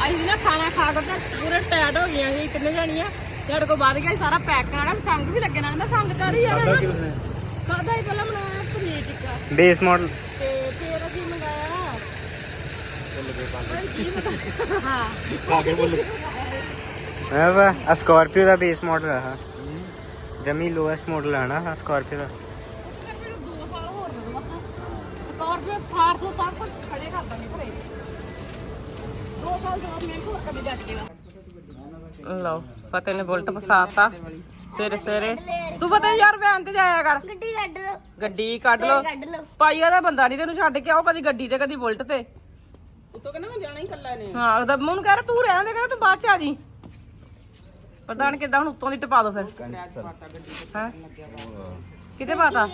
ਆਈ ਨਾ ਖਾਣਾ ਖਾ ਕੇ ਤਾਂ ਪੂਰੇ ਟਾਇਰ ਹੋ ਗਈਆਂ ਸੀ ਕਿੰਨੇ ਜਾਣੀਆਂ ਸਾਡੇ ਕੋਲ ਵੱਧ ਗਿਆ ਸੀ ਸਾਰਾ ਪੈਕ ਕਰਾਣਾ ਸੰਗ ਵੀ ਲੱਗੇ ਨਾਲ ਮੈਂ ਸੰਗ ਕਰ ਹੀ ਯਾਰ ਖਾਦਾ ਹੀ ਪਹਿਲਾਂ ਬਣਾਇਆ ਪਨੀਰ ਟਿੱਕਾ ਬੇਸ ਮਾਡਲ ਤੇ ਫੇਰ ਅਸੀਂ ਮੰਗਾਇਆ ਹਾਂ ਖਾ ਕੇ ਬੋਲ ਹੈ ਵਾ ਸਕਾਰਪੀਓ ਦਾ ਬੇਸ ਮਾਡਲ ਆ ਜਮੀ ਲੋਐਸਟ ਮਾਡਲ ਆ ਨਾ ਸਕਾਰਪੀਓ ਦਾ ਦੋ ਸਾਲ ਹੋਰ ਦੇ ਦੋ ਸਕਾਰਪੀਓ ਥਾਰ ਤੋਂ ਸਭ ਕੁਝ ਖੜੇ ਕਰ ਦਾਂਗੇ ਘਰੇ। ਦੋ ਸਾਲ ਤੋਂ ਬਾਅਦ ਮੇਰੇ ਕੋਲ ਕਦੇ ਜੱਟ ਕੇ ਲਓ ਪਤੇ ਨੇ ਬੁਲਟ ਫਸਾਤਾ। ਸਵੇਰੇ ਸਵੇਰੇ। ਤੂੰ ਪਤਾ ਯਾਰ ਵੈਨ ਤੇ ਜਾਇਆ ਕਰ। ਗੱਡੀ ਕੱਢ ਲਓ। ਗੱਡੀ ਕੱਢ ਲੋ ਕੱਢ ਲਓ। ਪਾਈ ਉਹਦਾ ਬੰਦਾ ਨਹੀਂ ਤੈਨੂੰ ਛੱਡ ਕੇ ਆਓ ਕਦੀ ਗੱਡੀ ਤੇ ਕਦੀ ਬੁਲਟ ਤੇ। ਉਤੋਂ ਕਹਿੰਦਾ ਮੈਂ ਜਾਣਾ ਹੀ ਕੱਲਾ ਨੇ। ਹਾਂ ਉਹਦਾ ਮੈਨੂੰ ਕਹਿ ਰਿਹਾ ਤੂੰ ਰਹਿਣ ਦੇ ਕਹਿੰਦਾ ਤੂੰ ਬਾਅਦ ਚ ਆ ਜੀ ਪ੍ਰਧਾਨ ਕਿਦਾਂ ਹੁਣ ਉੱਤੋਂ ਦੀ ਟਪਾ ਦੋ ਫਿਰ। ਹੈ? ਕਿਤੇ ਪਾਤਾ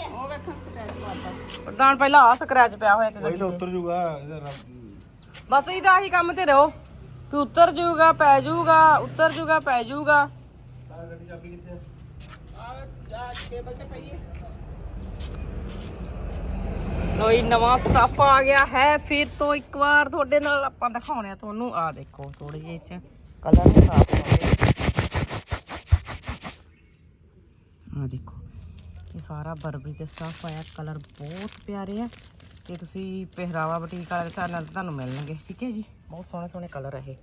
ਪ੍ਰਧਾਨ ਪਹਿਲਾਂ ਆ ਸਕ੍ਰੈਚ ਪਿਆ ਹੋਇਆ ਇੱਕ ਗੱਡੀ ਤਾਂ। ਉੱਤਰ ਜੂਗਾ ਇਹਦਾ ਬਸ ਇਹਦਾ ਆਹੀ ਕੰਮ ਤੇ ਰਹੋ। ਕਿ ਉਤਰ ਜਾਊਗਾ ਪੈ ਜਾਊਗਾ ਉਤਰ ਜਾਊਗਾ ਪੈ ਜਾਊਗਾ ਲੋਈ ਨਵਾਂ ਸਟਾਫ ਆ ਗਿਆ ਹੈ। ਫਿਰ ਤੋਂ ਇੱਕ ਵਾਰ ਤੁਹਾਡੇ ਨਾਲ ਆਪਾਂ ਦਿਖਾਉਣੇ ਆ ਤੁਹਾਨੂੰ। ਆ ਦੇਖੋ ਥੋੜੇ ਜਿਹੇ ਚ ਕਲਰ ਨੂੰ ਸਾਫ਼ ਆ ਦੇਖੋ। ਇਹ ਸਾਰਾ ਬਰਬਰੀ ਤੇ ਸਟਾਫ ਆਇਆ ਕਲਰ ਬਹੁਤ ਪਿਆਰੇ ਆ। ਤੇ ਤੁਸੀਂ ਪਹਿਰਾਵਾ ਬੁਟੀਕ ਵਾਲੇ ਚੈਨਲ ਤੇ ਤੁਹਾਨੂੰ ਮਿਲਣਗੇ, ਠੀਕ ਹੈ ਜੀ? ਬਹੁਤ ਸੋਹਣੇ ਸੋਹਣੇ ਕਲਰ ਆ ਇਹ।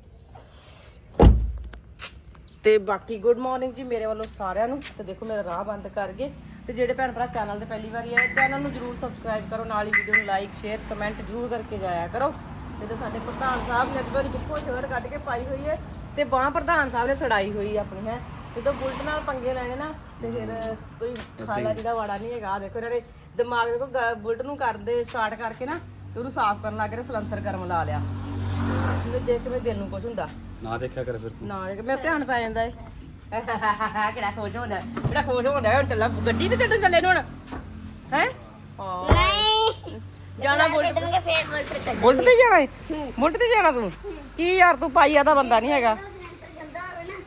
ਤੇ ਬਾਕੀ ਗੁੱਡ ਮਾਰਨਿੰਗ ਜੀ ਮੇਰੇ ਵੱਲੋਂ ਸਾਰਿਆਂ ਨੂੰ। ਤੇ ਦੇਖੋ ਮੇਰਾ ਰਾਹ ਬੰਦ ਕਰ ਗਏ। ਤੇ ਜਿਹੜੇ ਭੈਣ ਭਰਾ ਚੈਨਲ ਤੇ ਪਹਿਲੀ ਵਾਰੀ ਆਏ ਚੈਨਲ ਨੂੰ ਜਰੂਰ ਸਬਸਕ੍ਰਾਈਬ ਕਰੋ, ਨਾਲ ਹੀ ਵੀਡੀਓ ਨੂੰ ਲਾਈਕ ਸ਼ੇਅਰ ਕਮੈਂਟ ਜਰੂਰ ਕਰਕੇ ਜਾਇਆ ਕਰੋ। ਤੇ ਸਾਡੇ ਪ੍ਰਧਾਨ ਸਾਹਿਬ ਨੇ ਇਸ ਵਾਰੀ ਪਿੱਛੋਂ ਸ਼ੇਅਰ ਕੱਢ ਕੇ ਪਾਈ ਹੋਈ ਹੈ, ਤੇ ਬਾਹ ਪ੍ਰਧਾਨ ਸਾਹਿਬ ਨੇ ਸੜਾਈ ਹੋਈ ਆਪਣੀ, ਹੈ। ਜਦੋਂ ਬੁਲਟ ਨਾਲ ਪੰਗੇ ਲੈਣੇ ਨਾ ਤੇ ਫਿਰ ਕੋਈ ਖਾਲਾ ਜਿਹੜਾ ਵਾੜਾ ਨਹੀਂ ਹੈਗਾ। ਆਹ ਦੇਖੋ ਇਹਨਾਂ ਨੇ ਦਿਮਾਗ ਦੇਖੋ ਗ- ਬੁਲਟ ਨੂੰ ਕਰਦੇ ਸਟਾਰਟ ਕਰਕੇ ਨਾ ਤੇ ਉਹਨੂੰ ਸਾਫ਼ ਕਰਨ ਲੱਗ ਰਹੇ ਸਲੰਸਰ ਗਰਮ ਲਾ ਲਿਆ। ਤੇ ਦੇਖ ਕੇ ਮੇਰੇ ਦਿਲ ਨੂੰ ਕੁਝ ਹੁੰਦਾ। ਨਾ ਦੇਖਿਆ ਕਰ ਫਿਰ ਤੂੰ। ਨਾ ਇਹ ਮੇਰਾ ਧਿਆਨ ਪੈ ਜਾਂਦਾ ਏ। ਕਿਹੜਾ ਖੁਸ਼ ਹੁੰਦਾ ਕਿਹੜਾ ਖੁਸ਼ ਹੁੰਦਾ ਹੁਣ ਚੱਲਾ ਗੱਡੀ ਤੇ ਚੱਲਣ ਚੱਲੇ ਨੂੰ ਹੁਣ। ਹੈ? ਨਹੀਂ। ਜਾਣਾ ਬੁਲਟ ਕੱਢਣਗੇ ਫੇਰ ਬੁਲਟ ਕੱਢ ਬੁਲਟ ਤੇ ਜਾਣਾ ਏ? ਬੁਲਟ ਤੇ ਜਾਣਾ ਤੂੰ? ਕੀ ਯਾਰ ਤੂੰ ਪਾਈਆ ਦਾ ਬੰਦਾ ਨਹੀਂ ਹੈਗਾ।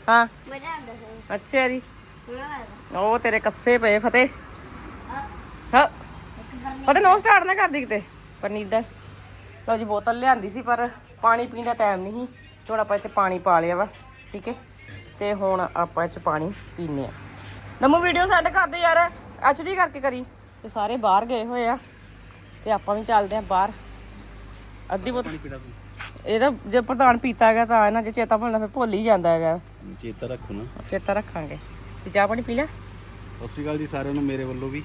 ਹਾਂ। ਮਜ਼ਾ ਆਉਂਦਾ ਅੱਛਾ ਜੀ। ਉਹ ਤੇਰੇ ਕੱਸੇ ਪਏ ਫਤਿਹ। ਹਾਂ। ਫਤਿਹ, ਨੋ ਸਟਾਰਟ ਨਾ ਕਰਦੀ ਕਿਤੇ। ਪਰਨੀਤ ਦਾ। ਲਓ ਜੀ, ਬੋਤਲ ਲਿਆਂਦੀ ਸੀ, ਪਰ ਪਾਣੀ ਪੀਣ ਦਾ ਟਾਈਮ ਨਹੀਂ ਸੀ। ਹੁਣ ਆਪਾਂ ਇੱਥੇ ਪਾਣੀ ਪਾ ਲਿਆ ਵਾ, ਠੀਕ ਹੈ? ਤੇ ਹੁਣ ਆਪਾਂ ਇੱਥੇ ਪਾਣੀ ਪੀਨੇ ਆ ਨਮੋ ਵੀਡੀਓ ਸੈਂਡ ਕਰਦੇ ਯਾਰ ਐਚਡੀ ਕਰਕੇ ਕਰੀ। ਤੇ ਸਾਰੇ ਬਾਹਰ ਗਏ ਹੋਏ ਆ। ਤੇ ਆਪਾਂ ਵੀ ਚੱਲਦੇ ਆ ਬਾਹਰ। ਅੱਧੀ ਬੋਤਲ ਇਹ ਤਾਂ ਜੇ ਪ੍ਰਧਾਨ ਪੀਤਾ ਗਿਆ ਤਾਂ ਇਹਨਾਂ ਜੇ ਚੇਤਾ ਭੁੱਲਣਾ ਫਿਰ ਭੁੱਲ ਹੀ ਜਾਂਦਾ ਹੈਗਾ। ਚੇਤਾ ਰੱਖੋ ਨਾ। ਚੇਤਾ ਰੱਖਾਂਗੇ। ਤੇ ਚਾਹ ਪਾਣੀ ਪੀ ਲਿਆ? ਸਤਿ ਸ਼੍ਰੀ ਅਕਾਲ ਜੀ ਸਾਰਿਆਂ ਨੂੰ ਮੇਰੇ ਵੱਲੋਂ ਵੀ।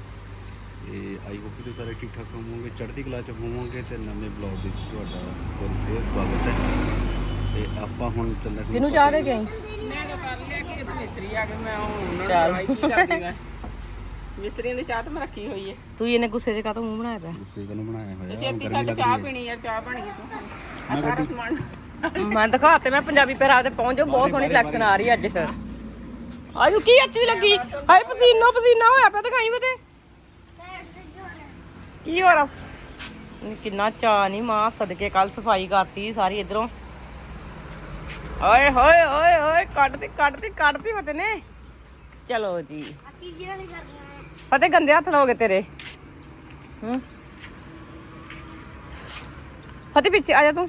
ਤੇ ਆਈ ਹੋਪ ਕਿ ਤੁਸੀਂ ਸਾਰੇ ਠੀਕ ਠਾਕ ਹੋਵੋਗੇ। ਚੜ੍ਹਦੀ ਕਲਾ ਚ ਹੋਵੋਗੇ ਤੇ ਨਵੇਂ ਬਲੌਗ ਵਿੱਚ ਤੁਹਾਡਾ ਬਹੁਤ ਫੇਰ ਸਵਾਗਤ ਹੈ। ਤੇ ਆਪਾਂ ਹੁਣ ਚੱਲਣਾ ਸੀ ਕਿਹਨੂੰ ਚਾਹ ਦੇ ਗਈ ਮੈਂ ਤਾਂ ਕਰ ਲਿਆ ਕਿ ਇੱਥੇ ਮਿਸਤਰੀ ਆ ਕੇ ਮੈਂ ਉਹਨਾਂ ਨੂੰ ਕੀ ਕਰਦੀ ਮੈਂ ਮਿਸਤਰੀਆਂ ਦੀ ਚਾਹ ਤਾਂ ਮੈਂ ਰੱਖੀ ਹੋਈ ਹੈ। ਤੂੰ ਇਹਨੇ ਗੁੱਸੇ 'ਚ ਕਾਹਤੋਂ ਮੂੰਹ ਬਣਾਇਆ ਪਿਆ? ਗੁੱਸੇ ਨੂੰ ਬਣਾਇਆ ਹੋਇਆ ਛੇਤੀ ਸਾਡੇ ਚਾਹ ਪੀਣੀ ਯਾਰ ਚਾਹ ਬਣ ਗਈ ਤੂੰ। ਆ ਸਾਰਾ ਸਮਾਨ ਮੈਂ ਦਿਖਾ ਤੇ ਮੈਂ ਪੰਜਾਬੀ ਪਹਿਰਾਵੇ ਤੇ ਪਹੁੰਚ ਜਾ ਬਹੁਤ ਸੋਹਣੀ ਕਲੈਕਸ਼ਨ ਆ ਰਹੀ ਅੱਜ ਫਿਰ। ਆਯੂ ਕੀ ਅੱਛੀ ਲੱਗੀ? ਹਾਏ ਪਸੀਨੋ ਪਸੀਨਾ ਹੋਇਆ ਪਿਆ ਦਿਖਾਈ ਵੇ ਤੇ। ਕੀ ਹੋ ਰਸ ਕਿੰਨਾ ਚਾਹ ਨਹੀਂ ਮਾਂ ਸਦਕੇ ਕੱਲ ਸਫ਼ਾਈ ਕਰਤੀ ਸਾਰੀ ਇਧਰੋਂ। ਓਏ ਹੋਏ ਓਏ ਓਏ ਕੱਢਦੀ ਕੱਢਦੀ ਕੱਢਦੀ ਫਤੇ ਨੇ। ਚਲੋ ਜੀ। ਫਤੇ ਗੰਦੇ ਹੱਥ ਲਾਓਗੇ ਤੇਰੇ। ਹੂੰ? ਫਤੇ ਪਿੱਛੇ ਆ ਜਾ ਤੂੰ।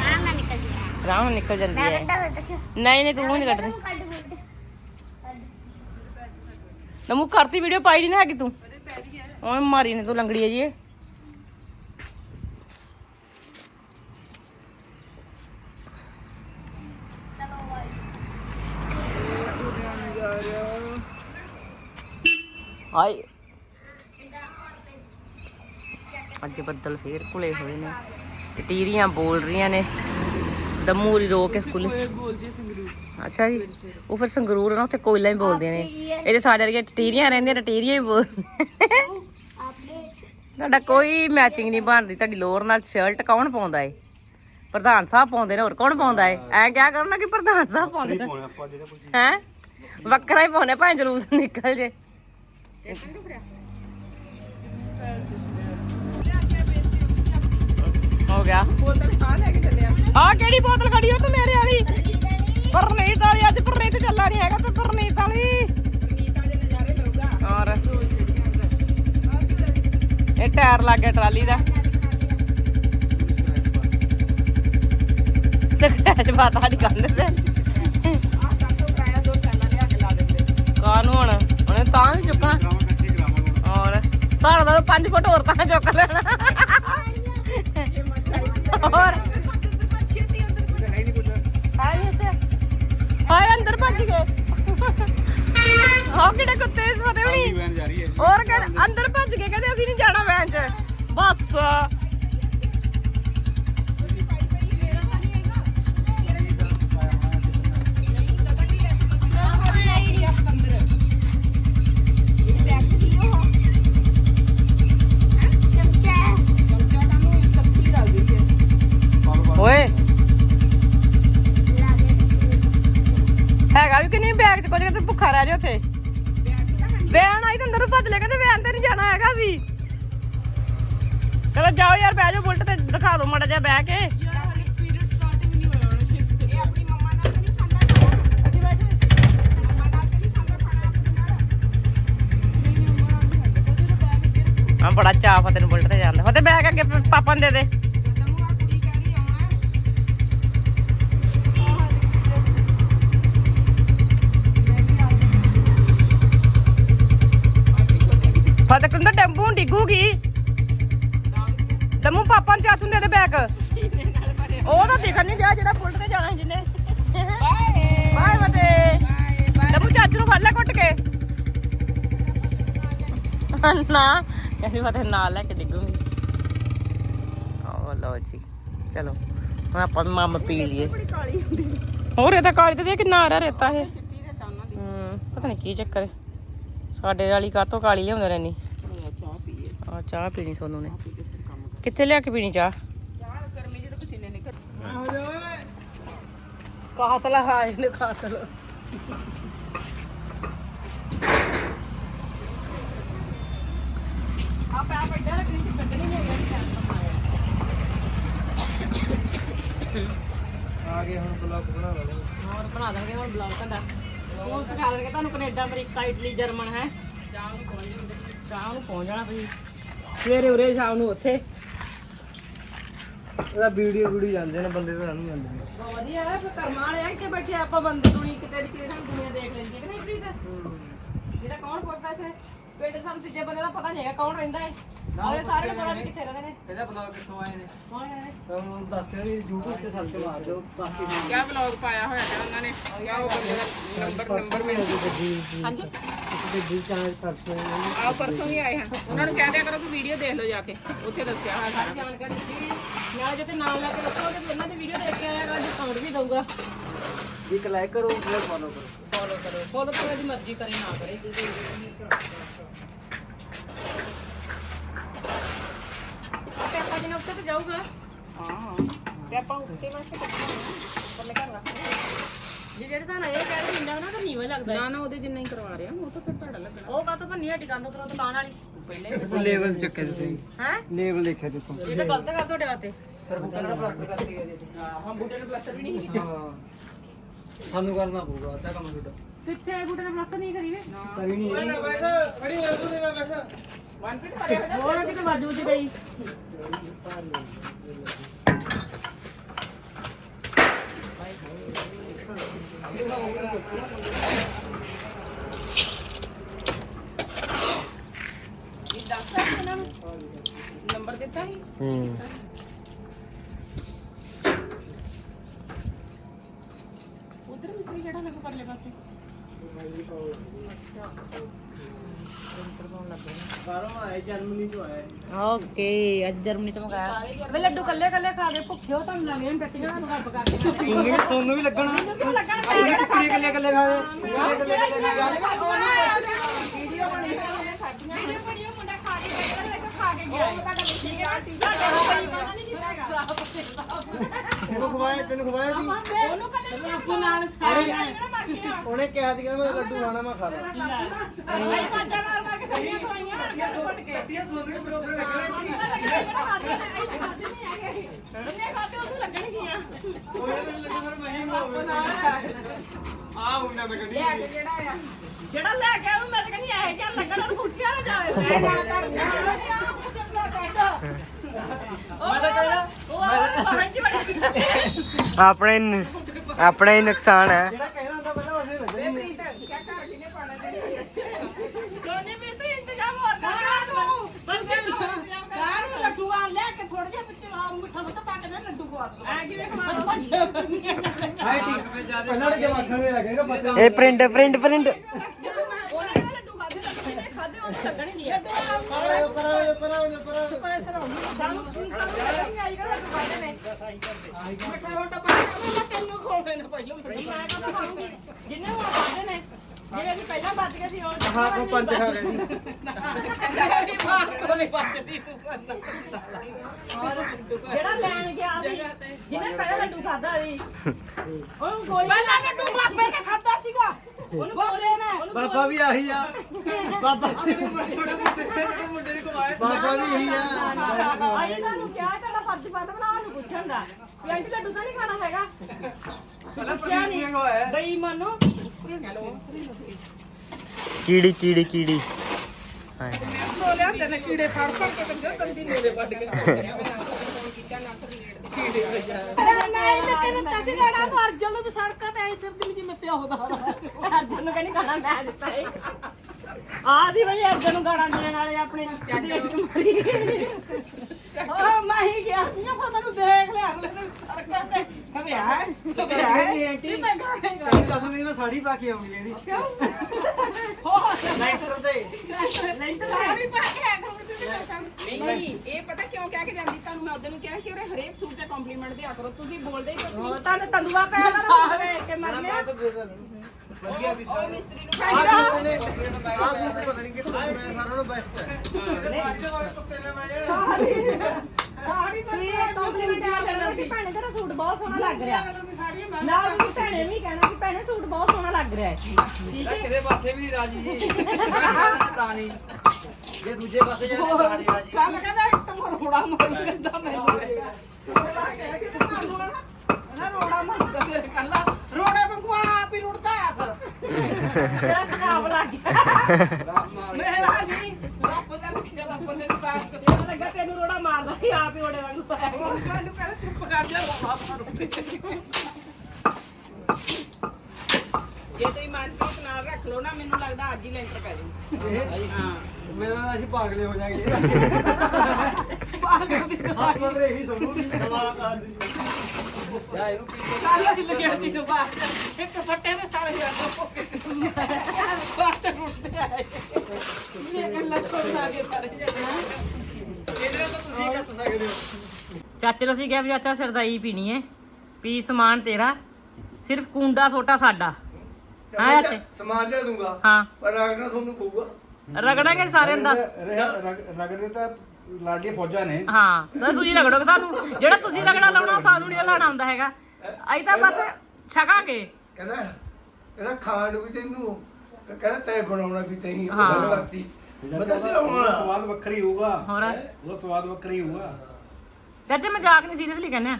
ਆਰਾਮ ਨਾਲ ਨਿਕਲ ਜਾ ਆਰਾਮ ਨਾਲ ਨਿਕਲ ਜਾਂਦੀ ਮੈਂ ਹੈ। ਕੱਢਾ ਨਹੀਂ ਨਹੀਂ ਤੂੰ ਨਹੀਂ ਕੱਢਦੀ। ਕੱਢ ਬੁਲਟ ਨਮੂ ਕਰਤੀ ਵੀਡੀਓ ਪਾਈ ਨਹੀਂ ਨਾ ਹੈਗੀ ਤੂੰ। ਓਏ ਮਾਰੀ ਨੇ ਤੂੰ ਲੰਗੜੀ ਹੈ ਜੀ ਇਹ। ਹਾਏ। ਅੱਜ ਬੱਦਲ ਫੇਰ ਘੁਲੇ ਹੋਏ ਨੇ। ਟਟੀਰੀਆਂ ਬੋਲ ਰਹੀਆਂ ਨੇ। ਦਮੂਰੀ ਰੋ ਕੇ ਸਕੂਲੇ ਅੱਛਾ ਜੀ ਉਹ ਫਿਰ ਸੰਗਰੂਰ ਨਾ ਉੱਥੇ ਕੋਇਲਾ ਹੀ ਬੋਲਦੇ ਨੇ। ਇਹ ਤੇ ਸਾਡੇ ਵਰਗੇ ਟਟੀਰੀਆਂ ਰਹਿੰਦੀਆਂ ਟਟੀਰੀਆਂ ਹੀ ਬੋਲ ਤੁਹਾਡਾ ਕੋਈ ਮੈਚਿੰਗ ਨਹੀਂ ਬਣਦੀ। ਤੁਹਾਡੀ ਲੋਅਰ ਨਾਲ ਸ਼ਰਟ ਕੌਣ ਪਾਉਂਦਾ ਏ? ਪ੍ਰਧਾਨ ਸਾਹਿਬ ਪਾਉਂਦੇ ਨੇ ਹੋਰ ਕੌਣ ਪਾਉਂਦਾ ਏ? ਐ ਕਿਆ ਕਰਨਾ ਕਿ ਪ੍ਰਧਾਨ ਸਾਹਿਬ ਪਾਉਂਦੇ ਨੇ। ਹੈ? ਵੱਖਰਾ ਹੀ ਪਾਉਣੇ ਭਾਵੇਂ ਜਲੂਸ ਨਿਕਲ ਜੇ। ਹੋ ਗਿਆ। ਬੋਤਲ ਖਾ ਲੈ ਕੇ ਚੱਲਿਆ ਆ ਕਿਹੜੀ ਬੋਤਲ ਖੜੀ ਹੋ ਤੂੰ ਮੇਰੇ ਵਾਲੀ। ਪਰਨੀਤ ਵਾਲੀ, ਅੱਜ ਪਰਨੀਤ ਚੱਲਾ ਨਹੀਂ ਹੈਗਾ ਤੇ ਪਰਨੀਤ ਵਾਲੀ। ਔਰ ਇਹ ਟਾਇਰ ਲੱਗ ਗਿਆ ਟਰਾਲੀ ਦਾ। ਸਕਰੈਚ ਬਾਤ ਸਾਡੀ ਕੰਧ ਤੇ। ਕਾਨੂੰ ਹੁਣ? ਉਹਨੇ ਤਾਂ ਵੀ ਚੁੱਕਣਾ। ਔਰ ਸਾਡਾ ਤਾਂ 5 ਫੁੱਟ ਹੋਰ ਤਾਂ ਚੁੱਕ ਲੈਣਾ। ਹੋਰ? ਹਾਏ ਇੱਥੇ ਹਾਏ ਅੰਦਰ ਭੱਜ ਗਏ। ਹਾਂ ਕਿਹੜੇ ਕੁੱਤੇ ਇਸ ਪਤਾ ਵੀ ਨਹੀਂ ਵੈਨ ਜਾ ਰਹੀ ਹੈ। ਹੋਰ ਕਹਿੰਦੇ ਅੰਦਰ ਭੱਜ ਗਏ ਕਹਿੰਦੇ ਅਸੀਂ ਨਹੀਂ ਜਾਣਾ ਵੈਨ 'ਚ ਬਸ ਓਏ ਹੈਗਾ ਵੀ ਕਿ ਨਹੀਂ ਬੈਗ 'ਚ ਕੁਝ ਕਹਿੰਦੇ ਭੁੱਖਾ ਰਹਿ ਜਾ ਉੱਥੇ ਵੈਨ ਆਈ ਤਾਂ ਅੰਦਰ ਨੂੰ ਭੱਜ ਲਿਆ ਕਹਿੰਦੇ ਵੈਨ ਤੇ ਨਹੀਂ ਜਾਣਾ ਹੈਗਾ ਸੀ ਚਲੋ ਜਾਓ ਯਾਰ ਬਹਿ ਜਾਓ ਬੁਲਟ ਤੇ ਦਿਖਾ ਦਿਓ ਮਾੜਾ ਜਿਹਾ ਬਹਿ ਕੇ ਆ ਬੜਾ ਚਾਅ ਫਤਿਹ ਨੂੰ ਬੁਲਟ ਤੇ ਜਾਂਦਾ ਫਤਿਹ ਬੈਗ ਅੱਗੇ ਪਾਪਾ ਨੂੰ ਦੇ ਦੇ। ਫਤਿਹ ਕਹਿੰਦਾ ਟੈਂਪੂ ਡਿੱਗੂਗੀ? ਦਮੂ ਪਾਪਾ ਨੂੰ ਚਾਚੂ ਦੇ ਦੇ ਬੈਗ। ਉਹ ਤਾਂ ਦਿਖਣ ਨਹੀਂ ਗਿਆ ਜਿਹੜਾ ਬੁਲਟ ਤੇ ਜਾਣਾ ਜਿਹਨੇ। ਬਾਏ ਬਾਏ ਫਤਿਹ। ਦਮੂ ਚਾਚੂ ਨੂੰ ਫੜ ਲੈ ਕੁੱਟ ਕੇ। ਨਾ। ਕਹਿੰਦੀ ਫਤਿਹ ਨਾਲ ਲੈ ਕੇ ਡਿੱਗੂਗੀ। ਓ ਲਓ ਜੀ। ਚਲੋ ਹੁਣ ਆਪਾਂ ਮੰਮ ਪੀ ਲਈਏ। ਹੋਰ ਇਹ ਤਾਂ ਕਾਲੀ ਤੇ ਦੇਖ ਕਿੰਨਾ ਆ ਰਿਹਾ ਰੇਤਾ ਇਹ ਹੂੰ ਪਤਾ ਨਹੀਂ ਕੀ ਚੱਕਰ ਸਾਡੇ ਵਾਲੀ ਕਾਤੋਂ ਕਾਲੀ ਲਿਆਉਂਦੇ ਰਹਿਣੀ ਆ ਚਾਹ ਪੀਣੀ ਸੋਨੂੰ ਨੇ। ਕਿੱਥੇ ਲਿਆ ਕੇ ਪੀਣੀ ਚਾਹ? ਕਾਤਲ ਹਾਏ ਨੇ ਕਾਤਲ। ਗਏ ਹੁਣ ਬਲੌਗ ਬਣਾ ਲਓ ਹੋਰ ਬਣਾ ਦਾਂਗੇ ਹੁਣ ਬਲੌਗ ਤੁਹਾਡਾ ਉਹ ਦਿਖਾ ਦਾਂਗੇ ਤੁਹਾਨੂੰ ਕੈਨੇਡਾ ਅਮਰੀਕਾ ਇਟਲੀ ਜਰਮਨ ਹੈ। ਸ਼ਾਮ ਨੂੰ ਪਹੁੰਚ ਜਾਣਾ ਤੁਸੀਂ। ਸਵੇਰੇ ਉਰੇ ਸ਼ਾਮ ਨੂੰ ਉੱਥੇ। ਇਹਦਾ ਵੀਡੀਓ ਵੀਡੀਓ ਜਾਂਦੇ ਨੇ ਬੰਦੇ ਤਾਂ ਸਾਨੂੰ ਜਾਂਦੇ ਨੇ। ਬਹੁਤ ਵਧੀਆ ਹੈ ਫਿਰ ਕਰਮਾਂ ਵਾਲੇ ਆ ਇੱਥੇ ਬੈਠੇ ਆਪਾਂ ਬੰਦੇ ਦੁਨੀ ਕਿਤੇ ਦੀ ਦੁਨੀਆ ਦੇਖ ਲੈਂਦੀ ਹੈ ਕਿ ਨਹੀਂ ਪ੍ਰੀਤ? ਜਿਹੜਾ ਕੌਣ ਪੁੱਛਦਾ ਇੱਥੇ? ਪਿੰਡ ਸਾਨੂੰ ਤੀਜੇ ਬੰਦੇ ਦਾ ਪਤਾ ਨਹੀਂ ਹੈਗਾ ਕੌਣ ਰਹਿੰਦਾ ਹੈ? ਉਹਦੇ ਸਾਰੇ ਨੂੰ ਪਤਾ ਵੀ ਕਿੱਥੇ ਰਹਿੰਦੇ ਨੇ। ਇਹਦਾ ਬਲੌਗ ਕਿੱਥੋਂ ਆਏ ਨੇ? ਕੌਣ ਰਹਿੰਦੇ ਨੇ ਤੁਹਾਨੂੰ ਦੱਸਿਆ ਨਹੀਂ YouTube ਤੇ ਸਰਚ ਮਾਰ ਦਿਓ ਕਾਸੀ ਕਿਆ ਵਲੌਗ ਪਾਇਆ ਹੋਇਆ ਹੈ ਉਹਨਾਂ ਨੇ? ਕਿਆ ਉਹ ਬੰਦੇ ਦਾ ਨੰਬਰ ਨੰਬਰ ਮਿਲ ਹਾਂਜੀ? ਗੱਡੀ ਚਾਰਜ ਪਰਸੋਂ ਆਹ ਪਰਸੋਂ ਵੀ ਆਏ ਹਨ। ਉਹਨਾਂ ਨੂੰ ਕਹਿ ਦਿਆ ਕਰੋ ਕਿ ਵੀਡੀਓ ਦੇਖ ਲਓ ਜਾ ਕੇ। ਉੱਥੇ ਦੱਸਿਆ ਹੋਇਆ ਸਾਰਾ ਜਾਣਕਾਰੀ ਦਿੱਤੀ। ਨਾਲ ਜੇ ਤੇ ਨਾਲ ਲੈ ਕੇ ਰੱਖੋ ਤੇ ਉਹਨਾਂ ਦੀ ਵੀਡੀਓ ਦੇਖ ਕੇ ਆਏਗਾ ਡਿਸਕਾਊਂਟ ਵੀ ਦਊਗਾ। ਇੱਕ ਲਾਈਕ ਕਰੋ ਫਿਰ ਫੋਲੋ ਕਰੋ। ਫੋਲੋ ਕਰੋ। ਫੋਲੋ ਕਰੋ ਦੀ ਮਰਜ਼ੀ ਕਰੇ ਨਾ ਕਰੇ। ਤੇ ਆਪਾਂ ਜਿਹਨੇ ਉੱਤੇ ਤੇ ਜਾਊਗਾ। ਹਾਂ। ਤੇ ਆਪਾਂ ਉੱਤੇ ਵਾਸਤੇ ਪਰਲੇ ਘਰ ਵਾਸਤੇ। ਜੇ ਜਿਹੜੇ ਸਾਨੂੰ ਇਹ ਕਹਿ ਰਹੇ ਮਿੰਡਾ ਨਾ ਤਾਂ ਨੀਵਾ ਲੱਗਦਾ। ਨਾ ਨਾ ਉਹਦੇ ਜਿੰਨਾ ਹੀ ਕਰਵਾ ਰਿਹਾ ਉਹ ਤਾਂ ਫਿਰ ਤੁਹਾਡਾ ਲੱਗਣਾ। ਉਹ ਕਾਤੋਂ ਭੰਨੀ ਹੱਡੀ ਕੰਧ ਉਤਰੋਂ ਦੁਕਾਨ ਵਾਲੀ? ਪਹਿਲੇ ਲੈਵਲ ਚੱਕੇ ਤੁਸੀਂ। ਹੈ? ਲੈਵਲ ਦੇਖਿਆ ਦੇਖੋ ਇਹ ਤਾਂ ਗਲਤ ਕਰ ਤੁਹਾਡੇ ਵਾਸਤੇ। ਫਿਰ ਬੁੱਕਾ ਦਾ ਪਲਾਸਟਰ ਕਰਤੀ ਹੈ। ਜੀ ਹਾਂ ਬੂਟੇ ਨੂੰ ਪਲਸਤਰ ਵੀ ਨਹੀਂ। ਕੀਤਾ ਹਾਂ। ਸਾਨੂੰ ਕਰਨਾ ਪਊਗਾ ਅੱਧਾ ਕੰਮ ਤੁਹਾਡਾ ਕਿੱਥੇ ਬੂਟੇ ਨੂੰ। ਪਲਸਤਰ ਨਹੀਂ। ਕਰੀਵੇ ਕਰੀ ਨਹੀਂ ਵਨ ਫਿਟ ਕਰਿਆ ਹੋਇਆ ਹੋਰ ਕਿਤੇ ਵਾਜੂ ਚ ਗਈ ਇਹ ਦੱਸ ਸਕਦੇ ਇਹਨਾਂ ਨੂੰ। ਨੰਬਰ ਦਿੱਤਾ ਸੀ? ਹੂੰ ਉਧਰ ਮਿਸਤਰੀ ਜਿਹੜਾ ਲੱਗ ਪਰਲੇ ਪਾਸੇ। ਬਾਹਰੋਂ ਆਏ ਜਰਮਨੀ ਤੋਂ ਆਏ ਓਕੇ ਅੱਜ ਜਰਮਨੀ ਤੋਂ ਮੰਗਾਇਆ। ਵੇ ਲੱਡੂ ਕੱਲੇ ਕੱਲੇ ਖਾ ਕੇ ਭੁੱਖੇ ਹੋ ਤੁਹਾਨੂੰ ਲੱਗੀਆਂ ਟੱਟੀਆਂ ਨੂੰ ਰੱਬ ਕਰਕੇ। ਸੋਨੂੰ ਵੀ ਸੋਨੂੰ ਵੀ ਲੱਗਣਾ। ਲੱਗਣ? ਕੱਲੇ ਕੱਲੇ ਕੱਲੇ ਖਾ ਰਹੇ ਕੱਲੇ ਕੱਲੇ ਵੀਡੀਓ ਬਣੀ ਹੋਈ ਖਾਦੀਆਂ ਵੀਡੀਓ ਬਣੀ ਹੋਈ ਮੁੰਡਾ ਖਾ ਕੇ ਬੈਠਾ ਤੇ ਖਾ ਕੇ ਗਿਆ। ਉਹ ਤੁਹਾਡਾ ਮਿਸਤਰੀ ਆ ਟੀ ਤੈਨੂੰ ਖਵਾਇਆ ਤੈਨੂੰ ਖਵਾਇਆ ਸੀ। ਉਹਨੂੰ ਕਦੇ ਆਪੂ ਨਾਲ ਸਾਰੇ ਉਹਨੇ ਕਿਹਾ ਸੀ ਕਿ ਮੈਂ ਲੱਡੂ ਖਾਣਾ ਮੈਂ ਖਾ ਲਾਂ। ਭਾਈ ਬਾਜਾ ਮਾਰ ਮਾਰ ਕੇ ਸੱਜੀਆਂ ਖਵਾਈਆਂ ਤੋਂ ਪਟ ਕੇ। ਸੋਨੂੰ ਵੀ ਬਰੋਬਰ ਮੈਂ ਜਿਹੜਾ ਲੈ ਕੇ ਆਉਂ ਮੈਂ ਤਾਂ ਕਹਿੰਦੀ ਇਹ ਜਿਹਾ ਲੱਗਣਾ ਉਹਨੂੰ ਉੱਠਿਆ ਨਾ ਜਾਵੇ। ਮੈਂ ਗੱਲ ਕਰਦੀ ਆਪਣੇ ਨ- ਹੀ ਨੁਕਸਾਨ ਹੈ। ਇਹ ਪ੍ਰਿੰਟ ਪ੍ਰਿੰਟ ਪ੍ਰਿੰਟ। ਪਾ ਕੇ ਸੀ ਉਹ ਹਾਂ ਕੋ ਪੰਜ ਖਾ ਗਏ ਸੀ ਜਿਹੜਾ ਲੈਣ ਗਿਆ ਸੀ, ਜਿਹਨੇ ਪਹਿਲਾਂ ਲੱਡੂ ਖਾਦਾ ਸੀ। ਉਹਨੂੰ ਗੋਲੀ ਪਹਿਲਾਂ ਲੱਡੂ ਬਾਬੇ ਨੇ ਖਾਦਾ ਸੀਗਾ। ਬਾਬੇ ਨੇ ਬਾਬਾ ਵੀ ਆਹੀ ਆ। ਬਾਬਾ ਵੀ ਬਾਬਾ ਵੀ ਇਹੀ ਆ। ਅਸੀਂ ਤੁਹਾਨੂੰ ਕਿਹਾ ਤੁਹਾਡਾ ਫਰਜ਼ ਬੰਦ ਬਣਾ ਨੂੰ ਪੁੱਛਣ ਦਾ। ਵੀ ਆਂਟੀ ਲੱਡੂ ਤਾਂ ਨਹੀਂ ਖਾਣਾ ਹੈਗਾ। ਪੁੱਛਿਆ ਨਹੀਂ ਬਈ ਮੰਨੋ ਕੀੜੀ ਕੀੜੀ ਕੀੜੀ। ਹਾਏ। ਮੈਂ ਇਹ ਤੇ ਦਿੱਤਾ ਸੀ ਗਾੜਾ ਨੂੰ ਅਰਜਨ ਨੂੰ ਵੀ ਸੜਕਾਂ ਤੇ ਆਈ ਫਿਰਦੀ ਜਿਵੇਂ ਪਿਓ ਦਾ। ਅਰਜਨ ਨੂੰ ਕਹਿੰਦੀ ਗਾਣਾ ਮੈਂ ਦਿੱਤਾ ਏ। ਆ ਸੀ ਬਈ ਅਰਜਨ ਨੂੰ ਗਾਣਾ ਦੇਣ ਵਾਲੇ ਆਪਣੇ ਦੇਸ਼ ਕੁਮਾਰੀ। ਉਹ ਮੈਂ ਹੀ ਗਿਆ ਸੀ ਨਾ ਪਤਾ ਨੂੰ ਦੇਖ ਲਿਆ ਅਗਲੇ ਨੂੰ ਸੜਕਾਂ ਤੇ। ਕਦੇ ਆ ਕਦੇ ਆ ਆਂਟੀ ਮੈਂ ਗਾਣਾ ਕਦੋਂ ਦੀ ਮੈਂ ਸਾੜੀ ਪਾ ਕੇ ਆਉਂਗੀ ਇਹਦੀ। ਕਿਉਂ? ਹੋ ਲੈਕਟਰ ਤੇ ਤਾਂ। ਸਾੜੀ ਪਾ ਕੇ ਆ ਨਹੀਂ ਇਹ ਪਤਾ ਕਿਉਂ ਕਹਿ ਕੇ ਜਾਂਦੀ? ਤੁਹਾਨੂੰ ਮੈਂ ਉਹਦੇ ਨੂੰ ਕਿਹਾ ਕਿ ਉਹਰੇ ਹਰੇਕ ਸੂਟ ਤੇ ਕੰਪਲੀਮੈਂਟ ਦਿਆ ਕਰੋ। ਤੁਸੀਂ ਬੋਲਦੇ ਹੀ ਕੁਛ ਨਹੀਂ। ਤੁਹਾਨੂੰ ਤੰਦੂਆ ਪਿਆ ਨਾ ਵੇਖ ਕੇ ਮਰ ਲਿਆ ਤਾਂ ਦੇ ਦੇਣਾ ਵਧੀਆ ਵੀ ਉਹ ਮਿਸਤਰੀ ਨੂੰ ਨੇ ਆਹ ਸੂਟ ਪਤਾ ਨਹੀਂ ਕਿੱਥੋਂ ਮੈਂ ਸਾਰਿਆਂ ਨਾਲੋਂ ਬੈਸਟ ਹੈ। ਸਾੜੀ ਤਾਂ ਇਹ ਕੰਪਲੀਮੈਂਟ ਆ ਜਾਂਦਾ ਕਿ ਭੈਣੇ ਤੇਰਾ ਸੂਟ ਬਹੁਤ ਸੋਹਣਾ ਲੱਗ ਰਿਹਾ। ਨਾਲ ਵੀ ਭੈਣੇ ਵੀ ਕਹਿਣਾ ਕਿ ਭੈਣੇ ਸੂਟ ਬਹੁਤ ਸੋਹਣਾ ਲੱਗ ਰਿਹਾ ਹੈ। ਠੀਕ ਹੈ? ਕਿਹਦੇ ਪਾਸੇ ਵੀ ਨਹੀਂ ਰਾਜੀ ਜੀ। ਤਾਂ ਨਹੀਂ ਜੇ ਦੂਜੇ ਪਾਸੇ ਜਾ ਕੇ ਰਾਜੀ ਰਾਜੀ। ਕੱਲ ਕਹਿੰਦਾ ਇੱਟ ਮਰ ਰੋੜਾ ਮਾਰ ਕਹਿੰਦਾ ਮੈਨੂੰ। ਰੋੜਾ ਕਹਿ ਕੇ ਤੇ ਮਾਰੂ ਨਾ ਨਾ ਰੋੜਾ ਮਾਰ ਕੇ ਕੱਲਾ ਰੋੜੇ ਵਾਂਗੂ ਆਪ ਹੀ ਰੁੜਦਾ ਆਪ ਤੇਰਾ ਸਕਾਬ ਲੱਗ ਗਿਆ ਮੇਰਾ ਨਹੀਂ ਰੱਬ ਦਾ ਲਿਖਿਆ ਰੱਬ ਨੇ ਸਾਥ ਤੈਨੂੰ ਲੱਗਾ ਤੈਨੂੰ ਰੋੜਾ ਮਾਰਦਾ ਸੀ ਆਪ ਹੀ ਓੜੇ ਵਾਂਗੂ ਪਾਇਆ ਗਿਆ। ਮੈਨੂੰ ਕਹਿੰਦਾ ਚੁੱਪ ਕਰ ਜਾ ਰੋੜਾ ਮਾਰੂ ਜੇ ਤੁਸੀਂ ਮਨਪ੍ਰੀਤ ਨਾਲ ਰੱਖ ਲਓ ਨਾ ਮੈਨੂੰ ਲੱਗਦਾ ਅੱਜ ਹੀ ਲੈਂਟਰ ਪੈ ਜਾਊ ਹਾਂ ਮੇਰਾ ਅਸੀਂ ਪਾਗਲੇ ਹੋ ਜਾਾਂਗੇ ਤਾਂ ਇਹੀ ਸਮਝੂ ਦਵਾ ਆ ਜਾ ਇਹਨੂੰ ਕੱਲ ਹੀ ਲੱਗਿਆ ਸੀ ਨੂੰ ਬਾਹਰ ਇੱਕ ਫੱਟੇ ਦੇ ਸਾਰੇ ਜਾਂਦੇ ਬਾਹਰ ਤੇ ਰੁੜਦੇ ਆਏ ਮੇਰੇ ਲੱਖੋਂ ਲਾ ਕੇ ਸਾਰੇ ਜਣੇ ਇਹਦੇ ਤਾਂ ਤੁਸੀਂ ਕੱਟ ਸਕਦੇ ਹੋ ਚਾਚੇ ਨੂੰ ਅਸੀਂ ਕਿਹਾ ਵੀ ਚਾਚਾ ਸਰਦਾਈ ਪੀਣੀ ਏ। ਪੀ ਸਮਾਨ ਤੇਰਾ ਸਿਰਫ ਕੁੰਡਾ ਸੋਟਾ ਸਾਡਾ। ਹਾਂ ਚਾਚੇ? ਸਮਾਨ ਲਿਆ ਦੂੰਗਾ। ਹਾਂ। ਪਰ ਰਗੜਨਾ ਤੁਹਾਨੂੰ ਪਊਗਾ। ਰਗੜਾਂਗੇ ਸਾਰਿਆਂ ਦਾ ਰਗੜ ਦੇ ਤਾਂ ਲਾਡੀਆਂ ਫੌਜਾਂ ਨੇ। ਹਾਂ ਤਾਂ ਤੁਸੀਂ ਰਗੜੋਗੇ ਸਾਨੂੰ ਜਿਹੜਾ ਤੁਸੀਂ ਰਗੜਾ ਲਾਉਣਾ ਉਹ ਸਾਨੂੰ ਨਹੀਂ ਲਾਉਣਾ ਆਉਂਦਾ ਹੈਗਾ। ਅਸੀਂ ਤਾਂ ਬਸ ਛਕਾਂਗੇ। ਕਹਿੰਦਾ ਕਹਿੰਦਾ ਖਾਣ ਨੂੰ ਵੀ ਤੈਨੂੰ ਕਹਿੰਦਾ ਤੈ ਬਣਾਉਣਾ ਵੀ ਤੈਂ ਹਾਂ। ਉਹ ਵਰਤੀ ਮਤਲਬ ਲਿਆਉਣਾ। ਸਵਾਦ ਵੱਖਰੀ ਹੋਊਗਾ। ਹੋਰ? ਉਹਦਾ ਸਵਾਦ ਵੱਖਰੀ ਹੋਊਗਾ। ਚਾਚੇ ਮਜ਼ਾਕ ਨਹੀਂ ਸੀਰੀਅਸਲੀ ਕਹਿੰਦੇ ਆ?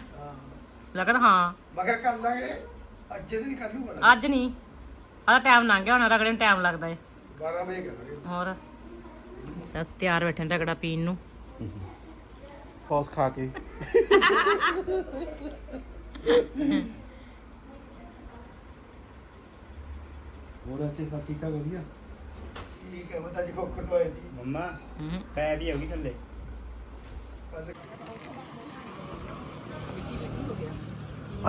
ਲੱਗਦਾ ਹਾਂ। ਮੈਂ ਕਿਹਾ ਕਰ ਲਾਂਗੇ। ਅੱਜ ਨਹੀਂ ਕਰ ਲੂਗਾ ਅੱਜ ਨਹੀਂ। ਆਦਾ ਟਾਈਮ ਲੰਘ ਗਿਆ ਹੁਣ ਰਗੜੇ ਨੂੰ ਟਾਈਮ ਲੱਗਦਾ ਏ। 12 ਵਜੇ ਕਰਾਂਗੇ ਹੋਰ? ਸਭ ਤਿਆਰ ਬੈਠੇ ਨੇ ਰਗੜਾ ਪੀਣ ਨੂੰ। ਪੌਸ ਖਾ ਕੇ। ਹੋਰ ਅੱਛੇ ਸਭ ਠੀਕ ਠਾਕ ਵਧੀਆ? ਠੀਕ ਹੈ ਬਤਾ ਜੀ ਕੋਕਟ ਹੋਏ ਜੀ ਮੰਮਾ ਹੂੰ ਪੈ ਵੀ ਹੋਗੀ ਥੱਲੇ।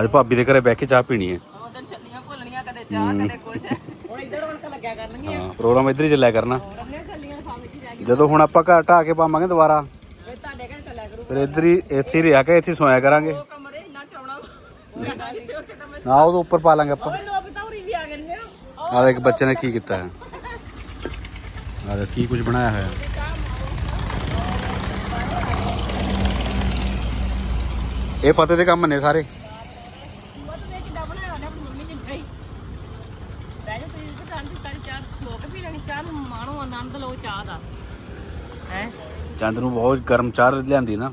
ਅੱਜ ਭਾਬੀ ਦੇ ਘਰੇ ਬਹਿ ਕੇ ਚਾਹ ਪੀਣੀ ਹੈ। ਉਹ ਦਿਨ ਚੱਲੀਆਂ ਭੁੱਲਣੀਆਂ ਕਦੇ ਚਾਹ ਕਦੇ ਕੁਛ। ਹੁਣ ਇੱਧਰ ਰੌਣਕ ਲੱਗਿਆ ਕਰਨਗੀਆਂ। ਹਾਂ ਪ੍ਰੋਗਰਾਮ ਇੱਧਰ ਹੀ ਚੱਲਿਆ ਕਰਨਾ। ਚੱਲੀਆਂ ਜਾ ਜਦੋਂ ਹੁਣ ਆਪਾਂ ਘਰ ਢਾ ਕੇ ਪਾਵਾਂਗੇ ਦੁਬਾਰਾ ਕੇ ਤੁਹਾਡੇ ਘੰਟੇ ਚੱਲਿਆ ਕਰੂ ਫਿਰ ਇੱਧਰ ਹੀ ਇੱਥੇ ਹੀ ਰਿਹਾ ਕੇ ਇੱਥੇ ਹੀ ਸੋਇਆ ਕਰਾਂਗੇ। ਉਹ ਕਮਰੇ ਇੰਨਾ ਉੱਥੇ ਨਾ ਉਹ ਉੱਪਰ ਪਾ ਲਾਂਗੇ ਆਪਾਂ। ਓਏ ਲੋਕ ਤਾਂ ਉਰੀ ਵੀ ਆ ਗਏ ਨੇ। ਆਹ ਦੇਖ ਬੱਚੇ ਨੇ ਕੀ ਕੀਤਾ ਹੈ। ਆਹ ਦੇਖ ਕੀ ਕੁਝ ਬਣਾਇਆ ਹੋਇਆ। ਇਹ ਫਤਿਹ ਦੇ ਕੰਮ ਨੇ ਸਾਰੇ। ਉਹ ਤੇ ਕਿੱਦਾਂ ਬਣਾਇਆ ਉਹਨੇ ਆਪਣੀ ਮੰਮੀ ਨੇ ਮਿਠਾਈ ਬਹਿ ਜਾ ਤੁਸੀਂ ਤੇ ਕੰਨ ਸਾਰੀ ਚਾਹ ਲੋਕ ਪੀ ਲੈਣੀ। ਚਾਹ ਨੂੰ ਮਾਣੋ ਆਨੰਦ ਲਓ ਚਾਹ ਦਾ। ਹੈ? ਚੰਦ ਨੂੰ ਬਹੁਤ ਗਰਮ ਚਾਹ ਲਿਆਂਦੀ ਨਾ।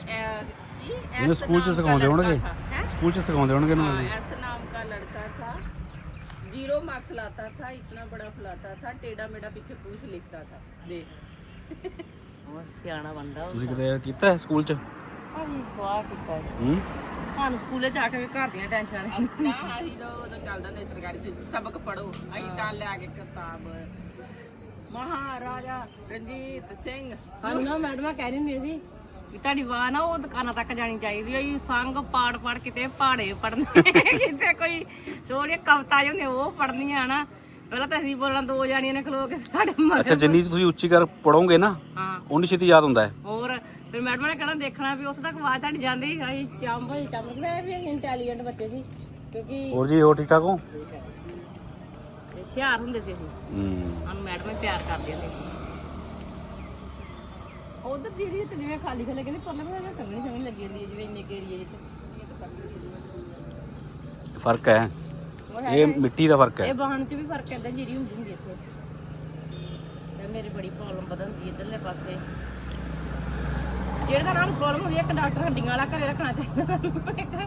ਇਹਨੂੰ एस ਸਕੂਲ ਚ नाम का ਸਿਖਾਉਂਦੇ लड़का ਹੋਣਗੇ था, हैं? ਸਕੂਲ ਚ ਸਿਖਾਉਂਦੇ ਹੋਣਗੇ हाँ, ਇਹਨੂੰ एस नाम का लड़का था जीरो मार्क्स लाता था इतना बड़ा फुलाता था टेढ़ा मेढ़ा पीछे पूछ लिखता था देख ਉਹ ਸਿਆਣਾ ਬੰਦਾ ਤੁਸੀਂ ਕਿਤੇ ਕੀਤਾ ਹੈ ਸਕੂਲ ਚ ਭਾਜੀ ਸਵਾਹ ਕੀਤਾ ਹੂੰ ਸਾਨੂੰ ਸਕੂਲੇ ਜਾ ਕੇ ਵੀ ਘਰ ਦੀਆਂ ਟੈਨਸ਼ਨਾਂ ਨਾ ਅਸੀਂ ਤਾਂ ਉਦੋਂ ਚੱਲਦਾ ਨੇ ਸਰਕਾਰੀ ਸਕੂਲ ਸਬਕ ਪੜੋ ਅਸੀਂ ਤਾਂ ਲਿਆ ਕੇ ਕਿਤਾਬ ਮਹਾਰਾਜਾ ਰਣਜੀਤ ਸਿੰਘ ਸਾਨੂੰ ਨਾ ਮੈਡਮਾਂ ਕਹਿ ਰਹੀ ਸੀ ਵੀ ਤੁਹਾਡੀ ਵਾਹ ਨਾ ਉਹ ਦੁਕਾਨਾਂ ਤੱਕ ਜਾਣੀ ਚਾਹੀਦੀ ਹੈ ਸੰਗ ਪਾੜ ਪਾੜ ਕਿਤੇ ਪਹਾੜੇ ਪੜਨੇ ਕਿਤੇ ਕੋਈ ਸੋਹਣੀ ਕਵਿਤਾ ਜਿਹਨੇ ਉਹ ਪੜਨੀਆਂ ਨਾ ਪਹਿਲਾਂ ਤਾਂ ਅਸੀਂ ਬੋਲਣਾ ਦੋ ਜਾਣੀਆਂ ਨੇ ਖਲੋ ਕੇ ਸਾਡੇ ਮਗਰ ਅੱਛਾ ਜਿੰਨੀ ਤੁਸੀਂ ਉੱਚੀ ਕਰ ਪੜੋਗੇ ਨਾ ਹਾਂ। ਉਨੀ ਛੇਤੀ ਯਾਦ ਹੁੰਦਾ ਹੈ। ਹੋਰ ਫਿਰ ਮੈਡਮ ਨੇ ਕਹਿਣਾ ਦੇਖਣਾ ਵੀ ਉੱਥੇ ਤੱਕ ਆਵਾਜ਼ ਤੁਹਾਡੀ ਜਾਂਦੀ ਅਸੀਂ ਚੰਬ ਚੰਬ ਮੈਂ ਵੀ ਇੰਟੈਲੀਜੈਂਟ ਬੱਚੇ ਸੀ ਕਿਉਂਕਿ ਹੋਰ ਜੀ ਹੋਰ ਠੀਕ ਠਾਕ ਹੋ? ਹੁਸ਼ਿਆਰ ਹੁੰਦੇ ਸੀ ਅਸੀਂ। ਹੂੰ। ਸਾਨੂੰ ਮੈਡਮ ਹੀ ਪਿਆਰ ਕਰਦੇ ਹੁੰਦੇ ਸੀ। ਉਧਰ ਜਿਹੜੀ ਤੇ ਜਿਵੇਂ ਖਾਲੀ ਖਾਲੀ ਕਹਿੰਦੀ ਪਰਲੇ ਪਾਸੇ ਸੰਗਣੀ ਸੰਗਣੀ ਲੱਗੀ ਜਾਂਦੀ ਹੈ ਜਿਵੇਂ ਇੰਨੇ ਕੇ ਏਰੀਏ ਜਿੱਥੇ ਫ਼ਰਕ ਹੈ? ਇਹ ਮਿੱਟੀ ਦਾ ਫ਼ਰਕ ਹੈ? ਇਹ ਬਾਹਣ ਚ ਵੀ ਫ਼ਰਕ ਐਦਾਂ ਜਿਹੜੀ ਹੁੰਦੀ ਹੁੰਦੀ ਇੱਥੇ। ਤੇ ਮੇਰੀ ਬੜੀ ਪ੍ਰੋਬਲਮ ਵਧਦੀ ਇਧਰਲੇ ਪਾਸੇ। ਜਿਹੜਾ ਨਾਲ ਪ੍ਰੋਬਲਮ ਹੁੰਦੀ ਹੈ ਇੱਕ ਡਾਕਟਰ ਹੱਡੀਆਂ ਵਾਲਾ ਘਰੇ ਰੱਖਣਾ ਚਾਹੀਦਾ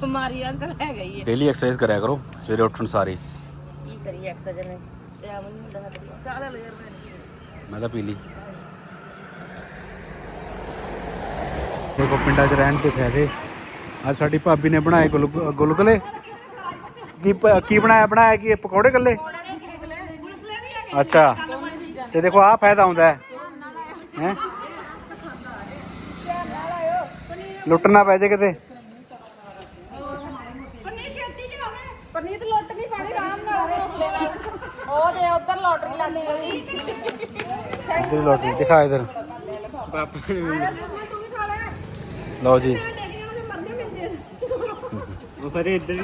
ਬਿਮਾਰੀ ਤਾਂ ਹੈਗਾ ਹੀ ਹੈ। ਡੇਲੀ ਐਕਸਰਸਾਈਜ਼ ਕਰਿਆ ਕਰੋ ਸਵੇਰੇ ਉੱਠਣ ਸਾਰੀ। ਕੀ ਕਰੀਏ ਐਕਸਰਸਾਈਜ਼ ਨੇ? ਤੇ ਹੁੰਦਾ ਸਾਡੇ ਕੋਲ। ਚਾਹ ਲੈ ਯਾਰ ਮੈਂ ਤਾਂ ਪੀ ਲਈ। ਦੇਖੋ ਪਿੰਡਾਂ 'ਚ ਰਹਿਣ ਦੇ ਫਾਇਦੇ। ਅੱਜ ਸਾਡੀ ਭਾਬੀ ਨੇ ਬਣਾਏ ਗੁਲਗੁਲੇ। ਕੀ ਕੀ ਬਣਾਇਆ ਬਣਾਇਆ ਕੀ ਪਕੌੜੇ ਕੱਲੇ ਅੱਛਾ। ਤੇ ਦੇਖੋ, ਆਹ ਫਾਇਦਾ ਹੁੰਦਾ ਹੈ। ਹੈ? ਲੁੱਟਣਾ ਪੈ ਜੇ ਕਿਤੇ। ਪਰਨੀਤ ਲੁੱਟ ਨਹੀਂ ਪਾਣੀ ਆਰਾਮ ਨਾਲ ਹੌਸਲੇ ਨਾਲ ਉਹ ਦੇ ਉੱਧਰ ਲੋਟਰੀ ਲੱਗੀ ਉਹਦੀ ਇੱਧਰ। ਲੋਟਰੀ ਦਿਖਾ ਇਧਰ ਲਓ ਜੀ। ਉਹ ਇੱਧਰ ਹੀ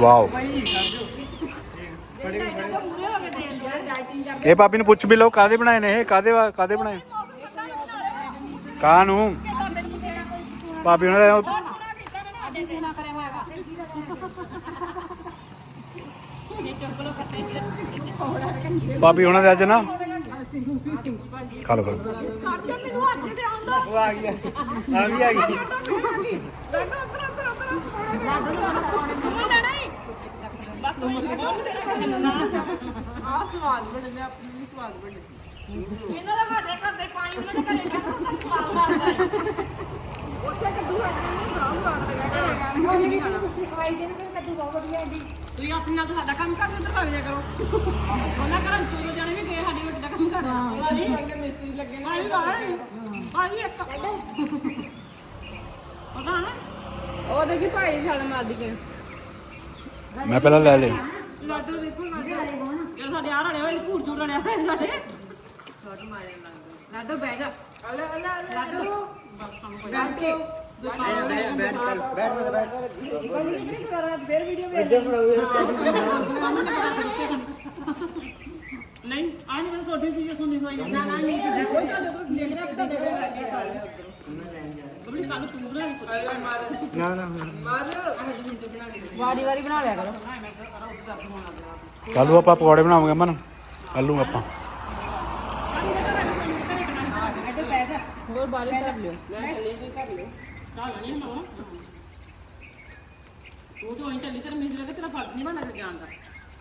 ਵਾਓ। ਇਹ ਭਾਬੀ ਨੂੰ ਪੁੱਛ ਵੀ ਲਓ ਕਾਦੇ ਬਣਾਏ ਨੇ ਇਹ? ਕਾਦੇ ਕਾਦੇ ਬਣਾਏ? ਕਾਨੂੰ ਭਾਬੀ ਉਹਨਾਂ ਦਾ ਭਾਬੀ ਉਹਨਾਂ ਦੇ ਅੱਜ ਨਾ ਖਾ ਲਓ ਖਾ ਲਓ। ਉਹ ਆ ਗਿਆ ਆ ਵੀ ਆ ਗਈ ਇਹਨਾਂ ਦਾ ਸਾਡੇ ਘਰ ਦੇ ਪਾਣੀ ਉਹਨਾਂ ਦੇ ਘਰੇ ਜਾ ਸਵਾਲ ਮਾਰਦਾ ਉੱਥੇ ਕੱਦੂ ਆ ਬੜਾ ਸਵਾਦ ਲੱਗਿਆ ਕਰੇਗਾ ਉਹ ਨਹੀਂ ਖਾਣਾ ਸਿਖਾਈ ਦੇ ਨੇ ਕੱਦੂ ਬਹੁਤ ਵਧੀਆ ਜੀ। ਤੁਸੀਂ ਆਪਣੇ ਨਾਲ ਸਾਡਾ ਕੰਮ ਕਰ ਉਧਰ ਭੱਜ ਜਾ ਕਰੋ। ਉਹਨਾਂ ਘਰਾਂ ਚੋਰੋ ਜਾਣੇ ਵੀ ਗਏ ਸਾਡੀ ਰੋਟੀ ਦਾ ਕੰਮ ਕਰਨ ਵਾਲੀ ਮਿਸਤਰੀ ਲੱਗੇ ਨੇ। ਆਈ ਆਈ ਇੱਕ। ਪਤਾ ਨਾ? ਉਹ ਦੇਖੀ ਭਾਈ ਛਾਲ ਮਾਰਦੀ ਕਿ ਮੈਂ ਪਹਿਲਾਂ ਲੈ ਲਈ। ਲਾਡੋ ਦੇਖੋ ਲਾਡੋ। ਯਾਰ ਸਾਡੇ ਆ ਰਣੇ ਹੋਏ ਭੂਰ ਚੂਰ ਰਣਿਆ ਹੋਏ ਸਾਡੇ। ਲਾਡੋ ਬਹਿ ਜਾ। ਲਾਡੋ। ਬੈਠ ਕੇ। ਨਹੀਂ ਆ ਨਹੀਂ ਛੋਟੀ ਸੀ ਸੁਣੀ ਹੋਈ ਨਾ ਨਾ ਨਹੀਂ ਕੋਈ ਗੱਲ ਨਹੀਂ ਦੇਖ ਰਿਹਾ ਕਬੜੀ ਕੱਲ ਤੂੰ ਬਣਾ ਨਾ ਨਾ ਵਾਰੀ ਵਾਰੀ ਬਣਾ ਲਿਆ ਕਰੋ ਕੱਲੂ ਆਪਾਂ। ਪਕੌੜੇ ਬਣਾਵਾਂਗੇ ਮਨ ਕੱਲੂ ਆਪਾਂ ਹੋਰ ਬਾਰੇ ਕਰ ਲਿਓ। ਮੈਂ ਕਰ ਲਿਓ। ਨਹੀਂ ਮਾਮਾ ਉਹ ਤਾਂ ਚੱਲੀ ਤੇਰਾ ਮੈਨੂੰ ਲੱਗਾ ਤੇਰਾ ਫ਼ਰਕ ਨਹੀਂ ਬਣਦਾ ਜਾਣ ਦਾ।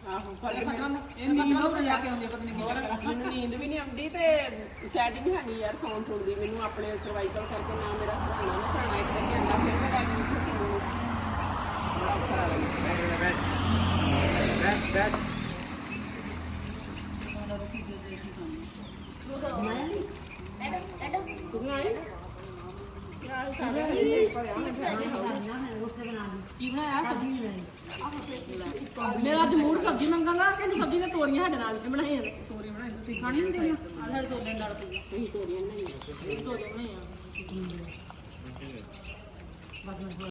ਆਹੋ ਫ਼ਰਕ ਪਟਣਾ ਇਹ ਨੀਂਦ ਉਹ ਜਾ ਕੇ ਆਉਂਦੀ ਪਤਾ ਨਹੀਂ ਮੈਨੂੰ ਨੀਂਦ ਵੀ ਨਹੀਂ ਆਉਂਦੀ ਤੇ ਸੈਟਿੰਗ ਹੈ ਨਹੀਂ ਯਾਰ ਸੌਣ ਸੁਣ ਦੀ ਮੈਨੂੰ ਆਪਣੇ ਸਰਵਾਈਕਲ ਕਰਕੇ ਨਾ ਮੇਰਾ ਸਹਾਣਾ ਨਾ ਸਹਾਣਾ ਇੱਕ ਦਿਨ ਘੰਟਾ ਫਿਰ ਮੈਂ ਰਾਜੀ ਉੱਠ ਕੇ ਸੌਣ ਨੂੰ। ਬੜਾ ਔਖਾ ਲੱਗਦਾ ਕੀ ਬਣਾਇਆ ਸਬਜ਼ੀ ਮੇਰਾ ਅੱਜ ਮੂਡ ਸਬਜ਼ੀ ਮੰਗਣ ਦਾ ਕਹਿੰਦੀ ਸਬਜ਼ੀ ਨੇ ਤੋਰੀਆਂ ਸਾਡੇ ਨਾਲ ਵੀ ਬਣਾਈਆਂ ਤੋਰੀਆਂ ਬਣਾਈ ਤੁਸੀਂ ਖਾਣੀ ਨਹੀਂ ਦੇਣਾ ਆ ਸਾਡੇ ਤੋਰੀਆਂ ਨਾਲ ਪਈ ਤੁਸੀਂ ਤੋਰੀਆਂ ਨਹੀਂ ਤੋਰੀਆਂ ਬਣਾਈਆਂ।